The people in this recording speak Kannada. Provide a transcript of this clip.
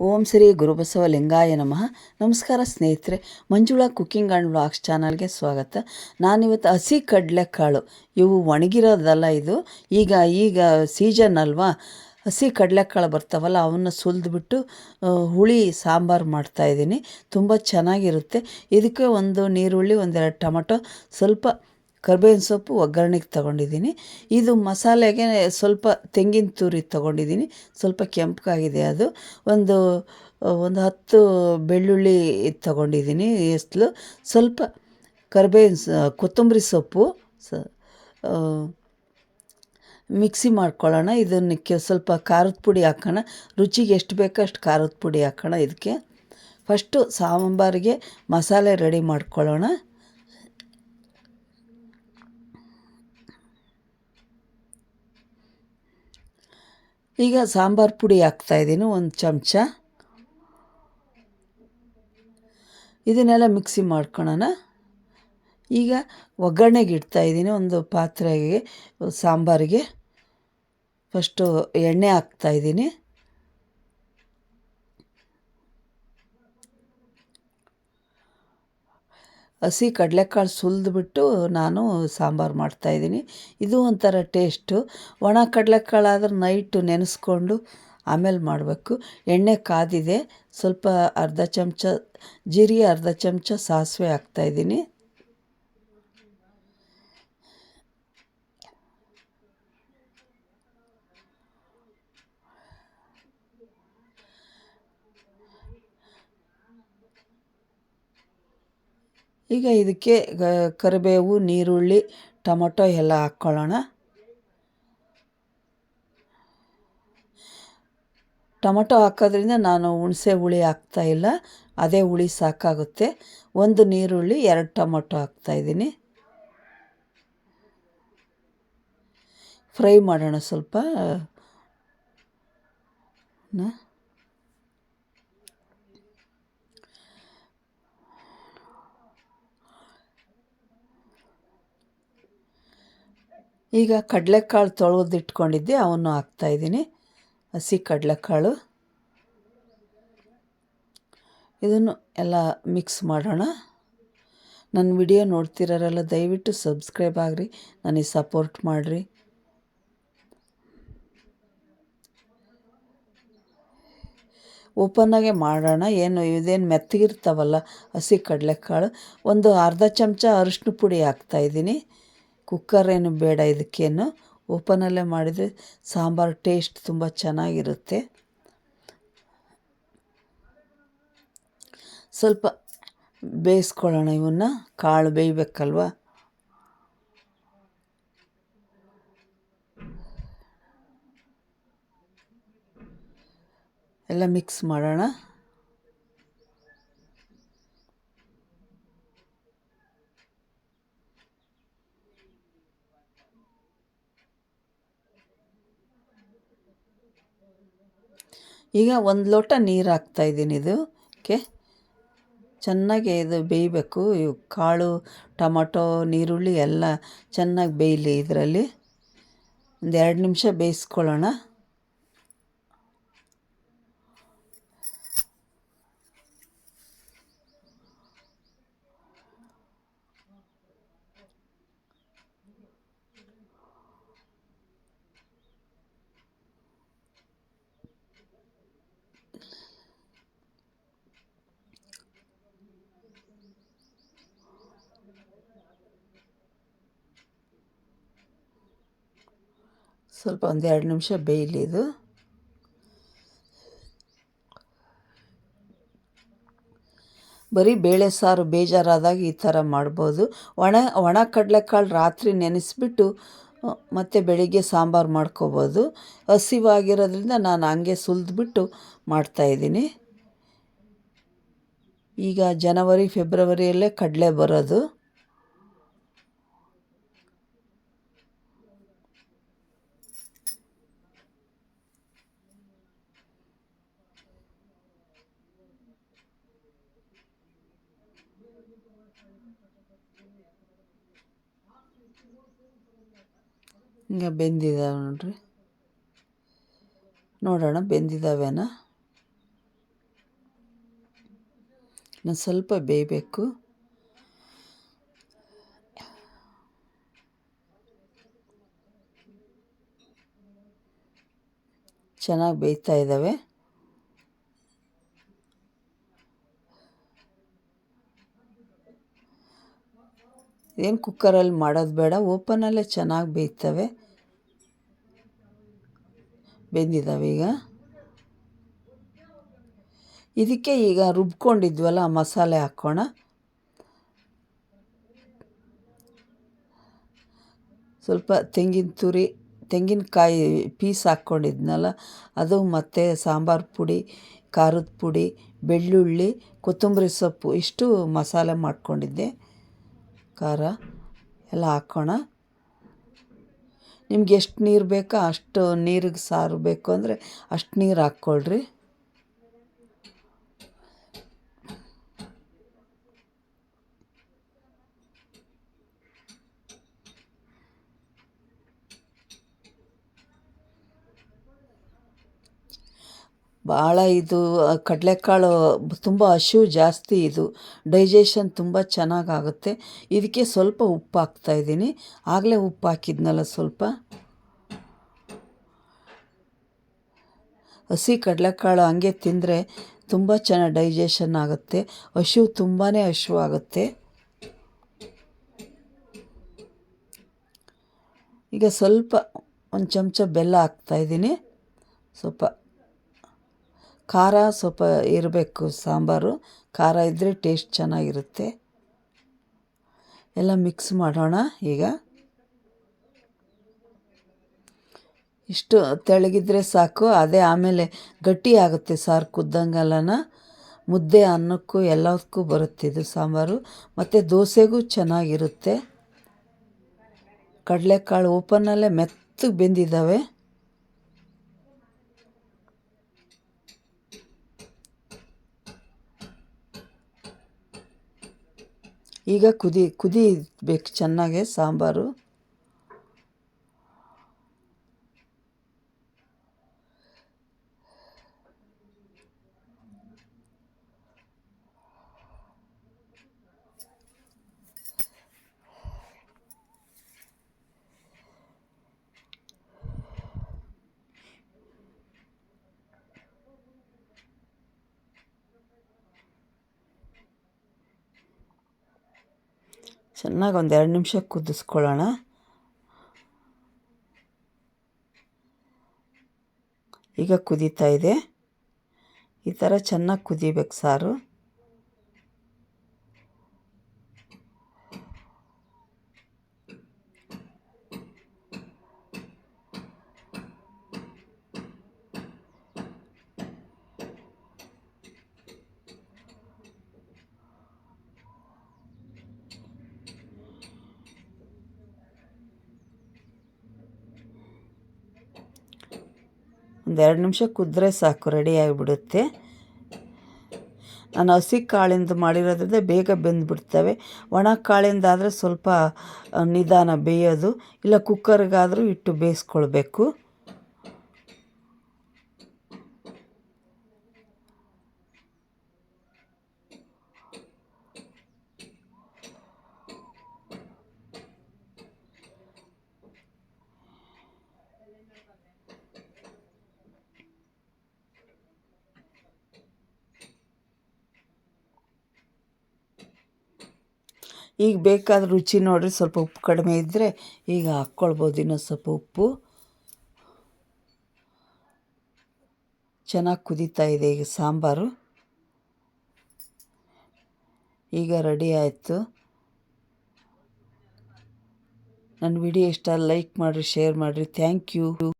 ಓಂ ಶ್ರೀ ಗುರುಬಸವ ಲಿಂಗಾಯ ನಮಃ. ನಮಸ್ಕಾರ ಸ್ನೇಹಿತರೆ, ಮಂಜುಳಾ ಕುಕ್ಕಿಂಗ್ ಆ್ಯಂಡ್ ವ್ಲಾಗ್ಸ್ ಚಾನಲ್ಗೆ ಸ್ವಾಗತ. ನಾನಿವತ್ತು ಹಸಿ ಕಡಲೆಕಾಳು, ಇವು ಒಣಗಿರೋದಲ್ಲ ಇದು. ಈಗ ಈಗ ಸೀಸನ್ ಅಲ್ವಾ? ಹಸಿ ಕಡಲೆಕಾಳು ಬರ್ತಾವಲ್ಲ, ಅವನ್ನ ಸುಲಿದ್ಬಿಟ್ಟು ಹುಳಿ, ಸಾಂಬಾರು ಮಾಡ್ತಾಯಿದ್ದೀನಿ ತುಂಬ ಚೆನ್ನಾಗಿರುತ್ತೆ. ಇದಕ್ಕೆ ಒಂದು ನೀರುಳ್ಳಿ, ಒಂದೆರಡು ಟೊಮಟೊ, ಸ್ವಲ್ಪ ಕರ್ಬೇವಿನ ಸೊಪ್ಪು ಒಗ್ಗರಣೆಗೆ ತೊಗೊಂಡಿದ್ದೀನಿ. ಇದು ಮಸಾಲೆಗೆ ಸ್ವಲ್ಪ ತೆಂಗಿನ ತುರಿ ತೊಗೊಂಡಿದ್ದೀನಿ. ಸ್ವಲ್ಪ ಕೆಂಪಗಾಗಿದೆ ಅದು. ಒಂದು ಒಂದು ಹತ್ತು ಬೆಳ್ಳುಳ್ಳಿ ತೊಗೊಂಡಿದ್ದೀನಿ ಎಸ್ಲು. ಸ್ವಲ್ಪ ಕರ್ಬೇವಿನ ಕೊತ್ತಂಬರಿ ಸೊಪ್ಪು ಸ ಮಿಕ್ಸಿ ಮಾಡ್ಕೊಳ್ಳೋಣ. ಇದನ್ನಕ್ಕೆ ಸ್ವಲ್ಪ ಖಾರದ ಪುಡಿ ಹಾಕೋಣ. ರುಚಿಗೆ ಎಷ್ಟು ಬೇಕೋ ಅಷ್ಟು ಖಾರದ ಪುಡಿ ಹಾಕೋಣ ಇದಕ್ಕೆ. ಫಸ್ಟು ಸಾಂಬಾರಿಗೆ ಮಸಾಲೆ ರೆಡಿ ಮಾಡ್ಕೊಳ್ಳೋಣ. ಈಗ ಸಾಂಬಾರು ಪುಡಿ ಹಾಕ್ತಾಯಿದ್ದೀನಿ ಒಂದು ಚಮಚ. ಇದನ್ನೆಲ್ಲ ಮಿಕ್ಸಿ ಮಾಡ್ಕೊಳ್ಳೋಣ ಈಗ ಒಗ್ಗರಣೆಗೆ ಇಡ್ತಾಯಿದ್ದೀನಿ ಒಂದು ಪಾತ್ರೆಗೆ, ಸಾಂಬಾರಿಗೆ. ಫಸ್ಟು ಎಣ್ಣೆ ಹಾಕ್ತಾಯಿದ್ದೀನಿ ಹಸಿ ಕಡಲೆಕಾಳು ಸುಲಿದ್ಬಿಟ್ಟು ನಾನು ಸಾಂಬಾರು ಮಾಡ್ತಾಯಿದ್ದೀನಿ ಇದು ಒಂಥರ ಟೇಸ್ಟು. ಒಣ ಕಡಲೆಕಾಳಾದ್ರೆ ನೈಟು ನೆನೆಸ್ಕೊಂಡು ಆಮೇಲೆ ಮಾಡಬೇಕು. ಎಣ್ಣೆ ಕಾದಿದೆ. ಸ್ವಲ್ಪ ಅರ್ಧ ಚಮಚ, ಜೀರಿಗೆ ಅರ್ಧ ಚಮಚ ಸಾಸಿವೆ ಹಾಕ್ತಾಯಿದ್ದೀನಿ ಈಗ ಇದಕ್ಕೆ ಕರಿಬೇವು, ನೀರುಳ್ಳಿ, ಟೊಮೊಟೊ ಎಲ್ಲ ಹಾಕ್ಕೊಳ್ಳೋಣ. ಟೊಮೊಟೊ ಹಾಕೋದ್ರಿಂದ ನಾನು ಹುಣಸೆ ಹುಳಿ ಹಾಕ್ತಾಯಿಲ್ಲ ಅದೇ ಹುಳಿ ಸಾಕಾಗುತ್ತೆ. ಒಂದು ನೀರುಳ್ಳಿ, ಎರಡು ಟೊಮೊಟೊ ಹಾಕ್ತಾಯಿದ್ದೀನಿ ಫ್ರೈ ಮಾಡೋಣ ಸ್ವಲ್ಪ. ಈಗ ಕಡಲೆಕಾಳು ತೊಳೆದಿಟ್ಕೊಂಡಿದ್ದೆ, ಅವನ್ನು ಹಾಕ್ತಾಯಿದ್ದೀನಿ ಹಸಿ ಕಡಲೆಕಾಳು. ಇದನ್ನು ಎಲ್ಲ ಮಿಕ್ಸ್ ಮಾಡೋಣ. ನನ್ನ ವಿಡಿಯೋ ನೋಡ್ತಿರೋರೆಲ್ಲ ದಯವಿಟ್ಟು ಸಬ್ಸ್ಕ್ರೈಬ್ ಆಗಿರಿ, ನನಗೆ ಸಪೋರ್ಟ್ ಮಾಡಿರಿ. ಓಪನ್ನಾಗೆ ಮಾಡೋಣ. ಏನು, ಇದೇನು ಮೆತ್ತಗಿರ್ತಾವಲ್ಲ, ಹಸಿ ಕಡಲೆಕಾಳು. ಒಂದು ಅರ್ಧ ಚಮಚ ಅರಿಶಿನ ಪುಡಿ ಹಾಕ್ತಾಯಿದ್ದೀನಿ ಕುಕ್ಕರ್ ಏನು ಬೇಡ, ಇದಕ್ಕೇನು? ಓಪನಲ್ಲೇ ಮಾಡಿದರೆ ಸಾಂಬಾರು ಟೇಸ್ಟ್ ತುಂಬ ಚೆನ್ನಾಗಿರುತ್ತೆ. ಸ್ವಲ್ಪ ಬೇಯಿಸ್ಕೊಳ್ಳೋಣ ಇವನ್ನ. ಕಾಳು ಬೇಯಬೇಕಲ್ವ? ಎಲ್ಲ ಮಿಕ್ಸ್ ಮಾಡೋಣ. ಈಗ ಒಂದು ಲೋಟ ನೀರು ಹಾಕ್ತಾಯಿದ್ದೀನಿ ಇದು. ಓಕೆ? ಚೆನ್ನಾಗಿ ಇದು ಬೇಯಬೇಕು. ಇವು ಕಾಳು, ಟೊಮೊಟೊ ನೀರುಳ್ಳಿ ಎಲ್ಲ ಚೆನ್ನಾಗಿ ಬೇಯಲಿ ಇದರಲ್ಲಿ. ಒಂದು ಎರಡು ನಿಮಿಷ ಬೇಯಿಸ್ಕೊಳ್ಳೋಣ. ಸ್ವಲ್ಪ ಒಂದು ಎರಡು ನಿಮಿಷ ಬೇಯಲಿ ಇದು. ಬರೀ ಬೇಳೆ ಸಾರು ಬೇಜಾರಾದಾಗ ಈ ಥರ ಮಾಡ್ಬೋದು. ಒಣ ಒಣ ಕಡಲೆಕಾಳು ರಾತ್ರಿ ನೆನೆಸ್ಬಿಟ್ಟು ಮತ್ತು ಬೆಳಿಗ್ಗೆ ಸಾಂಬಾರು ಮಾಡ್ಕೋಬೋದು. ಹಸಿವಾಗಿರೋದ್ರಿಂದ ನಾನು ಹಂಗೆ ಸುಲಿದ್ಬಿಟ್ಟು ಮಾಡ್ತಾಯಿದ್ದೀನಿ ಈಗ ಜನವರಿ, ಫೆಬ್ರವರಿಯಲ್ಲೇ ಕಡಲೆ ಬರೋದು. ಹಿಂಗೆ ಬೆಂದಿದ್ದಾವೆ ನೋಡ್ರಿ. ನೋಡೋಣ ಬೆಂದಿದ್ದಾವೇನ ನಾನು ಸ್ವಲ್ಪ ಬೇಯಬೇಕು. ಚೆನ್ನಾಗಿ ಬೇಯ್ತಾ ಇದ್ದಾವೆ ಏನು ಕುಕ್ಕರಲ್ಲಿ ಮಾಡೋದು ಬೇಡ ಓಪನಲ್ಲೇ ಚೆನ್ನಾಗಿ ಬೇಯ್ತವೆ. ಬೆಂದಿದ್ದಾವೆ ಈಗ. ಇದಕ್ಕೆ ಈಗ ರುಬ್ಕೊಂಡಿದ್ವಲ್ಲ ಮಸಾಲೆ ಹಾಕ್ಕೋಣ ಸ್ವಲ್ಪ ತೆಂಗಿನ ತುರಿ, ತೆಂಗಿನಕಾಯಿ ಪೀಸ್ ಹಾಕ್ಕೊಂಡಿದ್ನಲ್ಲ ಅದು ಮತ್ತು ಸಾಂಬಾರು ಪುಡಿ, ಖಾರದ ಪುಡಿ, ಬೆಳ್ಳುಳ್ಳಿ, ಕೊತ್ತಂಬರಿ ಸೊಪ್ಪು, ಇಷ್ಟು ಮಸಾಲೆ ಮಾಡ್ಕೊಂಡಿದ್ದೆ. ಖಾರ ಎಲ್ಲ ಹಾಕೋಣ. ನಿಮ್ಗೆ ಎಷ್ಟು ನೀರು ಬೇಕೋ ಅಷ್ಟು ನೀರಿಗೆ ಸಾರು ಬೇಕು ಅಂದರೆ ಅಷ್ಟು ನೀರು ಹಾಕ್ಕೊಳ್ರಿ. ಭಾಳ ಇದು ಕಡಲೆಕಾಳು ತುಂಬ ಹಸಿವು ಜಾಸ್ತಿ ಇದು. ಡೈಜೆಷನ್ ತುಂಬ ಚೆನ್ನಾಗಾಗುತ್ತೆ. ಇದಕ್ಕೆ ಸ್ವಲ್ಪ ಉಪ್ಪು ಹಾಕ್ತಾಯಿದ್ದೀನಿ ಆಗಲೇ ಉಪ್ಪು ಹಾಕಿದ್ನಲ್ಲ ಸ್ವಲ್ಪ. ಹಸಿ ಕಡಲೆಕಾಳು ಹಂಗೆ ತಿಂದರೆ ತುಂಬ ಚೆನ್ನಾಗಿ ಡೈಜೆಷನ್ ಆಗುತ್ತೆ. ಹಸಿವು ತುಂಬಾ ಹಸಿವು ಆಗುತ್ತೆ ಈಗ ಸ್ವಲ್ಪ ಒಂದು ಚಮಚ ಬೆಲ್ಲ ಹಾಕ್ತಾಯಿದ್ದೀನಿ ಸ್ವಲ್ಪ ಖಾರ ಸ್ವಲ್ಪ ಇರಬೇಕು ಸಾಂಬಾರು. ಖಾರ ಇದ್ದರೆ ಟೇಸ್ಟ್ ಚೆನ್ನಾಗಿರುತ್ತೆ. ಎಲ್ಲ ಮಿಕ್ಸ್ ಮಾಡೋಣ ಈಗ. ಇಷ್ಟು ತೆಳಗಿದ್ರೆ ಸಾಕು. ಅದೇ ಆಮೇಲೆ ಗಟ್ಟಿ ಆಗುತ್ತೆ ಸಾರು ಕುದ್ದಂಗಲ್ಲನ. ಮುದ್ದೆ ಅನ್ನಕ್ಕೂ ಎಲ್ಲದಕ್ಕೂ ಬರುತ್ತೆ ಇದು ಸಾಂಬಾರು. ಮತ್ತು ದೋಸೆಗೂ ಚೆನ್ನಾಗಿರುತ್ತೆ. ಕಡಲೆಕಾಳು ಓಪನಲ್ಲೇ ಮೆತ್ತಗೆ ಬೆಂದಿದ್ದಾವೆ. ಈಗ ಕುದಿ ಕುದಿಬೇಕು ಚೆನ್ನಾಗೆ ಸಾಂಬಾರು. ಚೆನ್ನಾಗಿ ಒಂದು ಎರಡು ನಿಮಿಷ ಕುದಿಸ್ಕೊಳ್ಳೋಣ. ಈಗ ಕುದೀತಾ ಇದೆ. ಈ ಥರ ಚೆನ್ನಾಗಿ ಕುದಿಬೇಕು ಸಾರು. ಒಂದು ಎರಡು ನಿಮಿಷ ಕುದ್ರೆ ಸಾಕು ರೆಡಿ ಆಗಿಬಿಡುತ್ತೆ. ನಾನು ಹಸಿ ಕಾಳಿಂದ ಮಾಡಿರೋದ್ರಿಂದ ಬೇಗ ಬೆಂದುಬಿಡ್ತವೆ. ಒಣ ಕಾಳಿಂದ ಆದರೆ ಸ್ವಲ್ಪ ನಿಧಾನ ಬೇಯೋದು, ಇಲ್ಲ ಕುಕ್ಕರ್ಗಾದರೂ ಇಟ್ಟು ಬೇಯಿಸ್ಕೊಳ್ಬೇಕು. ಈಗ ಬೇಕಾದ ರುಚಿ ನೋಡಿರಿ, ಸ್ವಲ್ಪ ಉಪ್ಪು ಕಡಿಮೆ ಇದ್ದರೆ ಈಗ ಹಾಕ್ಕೊಳ್ಬೋದು ಇನ್ನೊಂದು ಸ್ವಲ್ಪ ಉಪ್ಪು. ಚೆನ್ನಾಗಿ ಕುದೀತಾ ಇದೆ ಈಗ ಸಾಂಬಾರು. ಈಗ ರೆಡಿ ಆಯಿತು. ನನ್ನ ವಿಡಿಯೋ ಇಷ್ಟ, ಲೈಕ್ ಮಾಡಿರಿ, ಶೇರ್ ಮಾಡಿರಿ. Thank you.